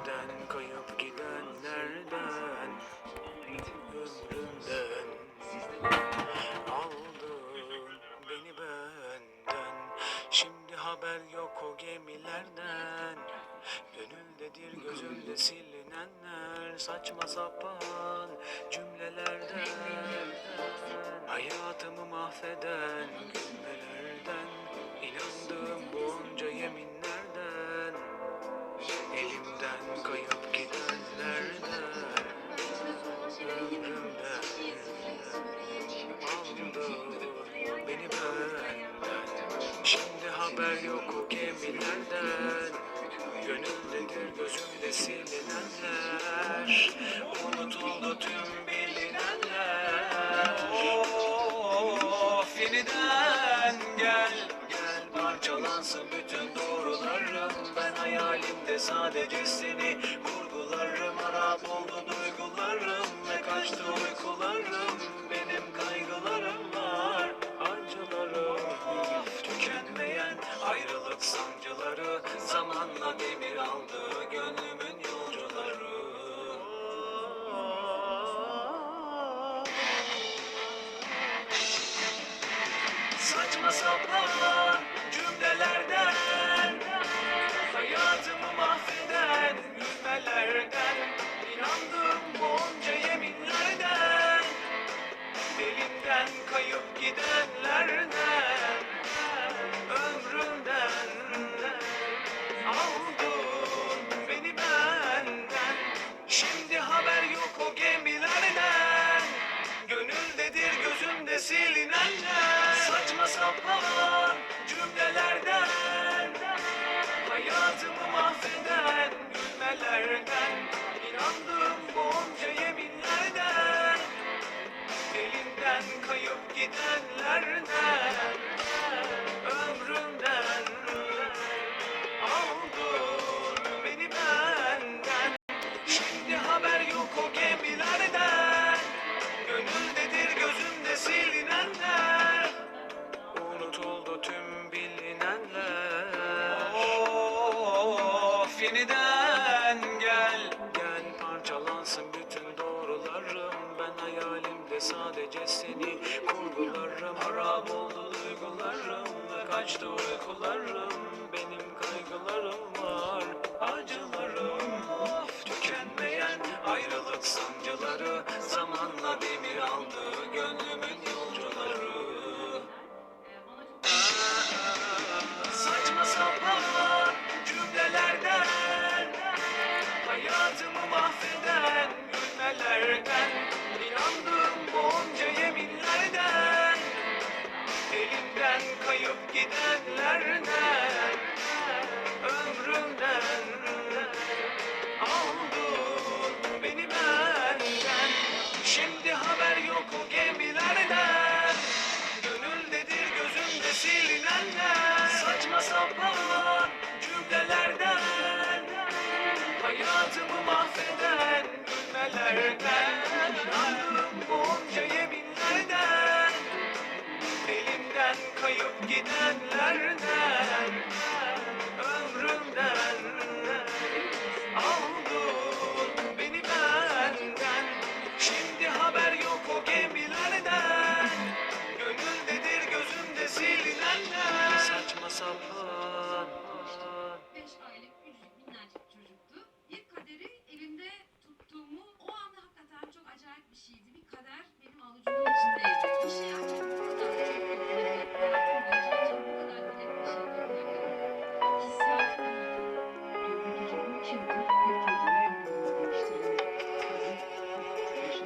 Elimden kayıp gidenlerden Ömrümden Aldın beni benden. Şimdi haber yok o gemilerden Gönüldedir gözümde silinenler Saçma sapan cümlelerden. Hayatımı mahveden Unutuldu tüm bilinenler. Of yeniden gel Gel. Parçalansın bütün doğrularım. Ben hayalimde sadece seni kurgularım. Harap oldu duygularım ve kaçtı uykularım. Benim kaygılarım var acılarım Tükenmeyen ayrılık sancıları Cümlelerden. Hayatımı mahveden gülmelerden inandığım bunca yeminlerden. Elimden kayıp gidenlerden gülmelerden İnandığım bunca yeminlerden. Elimden kayıp gidenlerden Ömrümden Aldın beni benden. Şimdi haber yok o gemilerden Gönüldedir gözümde silinenler. Unutuldu tüm bilinenler. Of yeniden sadece seni. Kurgularım Harap oldu duygularım. Kaçtı uykularım Benim kaygılarım var. Acılarım Of tükenmeyen ayrılık sancıları. Zamanla demir aldı gönlümün yolcuları. Saçma sapan cümlelerden. Hayatımı mahveden gülmelerden İnandığım bunca yeminlerden. Elimden kayıp gidenlerden Elimden kayıp gidenlerden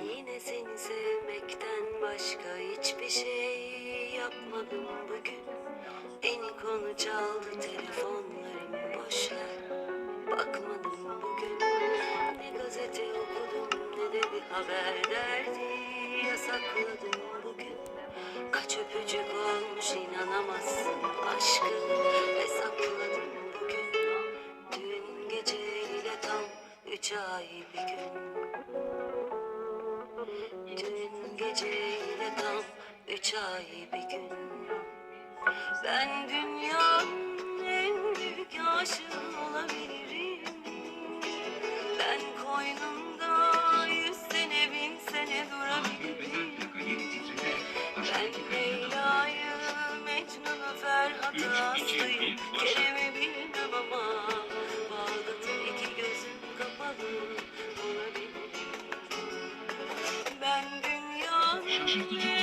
Yine seni sevmekten başka hiçbir şey yapmadım bugün. Eni konu çaldı telefonlarım boş ver Bakmadım bugün. Ne gazete okudum ne de bir haber derdi Yasakladım bugün. Kaç öpücük olmuş üç ay bir gün. Ben dünyanın en büyük aşığı olabilirim. Ben koynumda yüz sene bin sene durabilirim. Ben Leyla'yı Mecnun'u Ferhat'ı Aslı'yı Kerem'i bilmem ama Bağdat'ın iki gözüm kapalı olabilirim Ben dünyanın